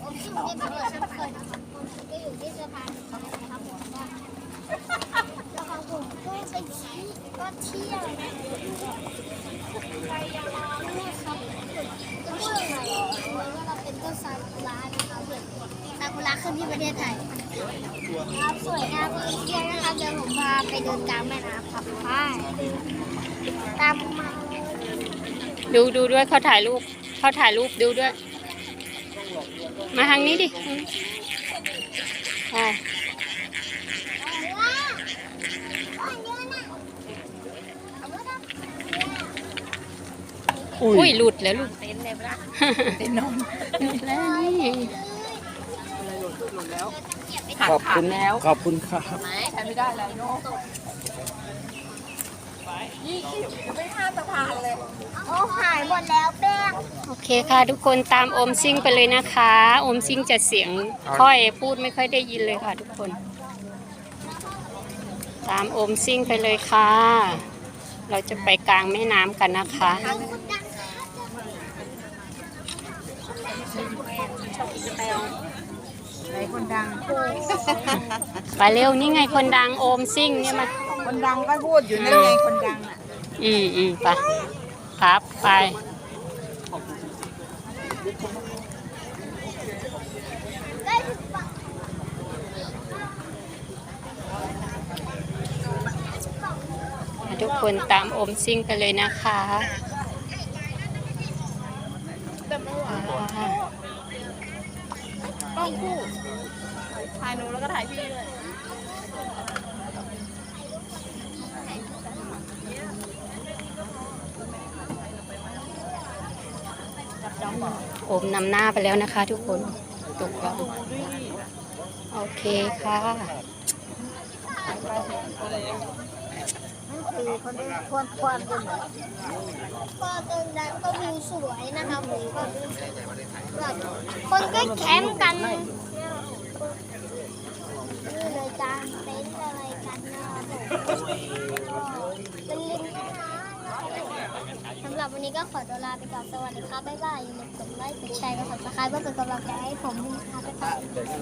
ผมที่ที่ตำรวจชั้นเคยนะครับผมก็อยู่ที่สะพานนะครับผมก็แล้วของผมก็ไปที่ก็เที่ยวไปยาวนะครับก็เมื่อไหมว่าเราเป็นต้นซากุระนะครับซากุระขึ้นที่ประเทศไทยครับสวยงามเที่ยวนะครับเดี๋ยวผมพาไปเดินกลางแม่น้ำครับไปตามผมมาดูดูด้วยเขาถ่ายรูปเขาถ่ายรูปดูด้วย มาทางนี้ดิไปอุ้ยหลุดแล้วลูกเต็นท์เลยปะล่ะเต็นนอนหลุดแล้วนี่ขอบคุณแล้วขอบคุณครับไหมใช้ไม่ได้แล้วโยกยี่สิบไม่ข้ามสะพานเลยโอ้หายหมดแล้วแป้งโอ เคค่ะทุกคนตามโอมซิ่งไปเลยนะคะโอมซิ่งจะเสียงค่อยพูดไม่ค่อยได้ยินเลยค่ะทุกคน ตามโอมซิ่งไปเลยค่ะ เราจะไปกลางแม่น้ำกันนะคะเราคนดังค่ะไหนคนดังไปเร็วนี่ไงคนดังโอมซิ่งเนี่ยมาคนดังก็พูดอยู่นั่นไงคนดังอะอืมอืมไปครับไปได้ถึงฝั่ง ทุกคนตามอมซิ่งไปเลยนะคะต้องคู่ถ่ายหนูแล้วก็ถ่ายพี่ด้วย โอมนำหน้าไปแล้วนะคะทุกคนตกแล้วโอเคค่ะคือคนควนความเป็นก็ตรงนั้นก็วิวสวยนะคะผมก็แบบคนก็แคมป์กันนี่เลยจานเต็นท์อะไรกันนะครับผมเป็นริมแม่น้ำสำห รับวันนี้ก็ขอตัวลาไปก่อนสวัสดีครับบ๊ายบายอย่าลืมกดไลค์กดแชร์กด subscribe เพื่อเป็นกำลังใจให้ผมด้วยนะครับ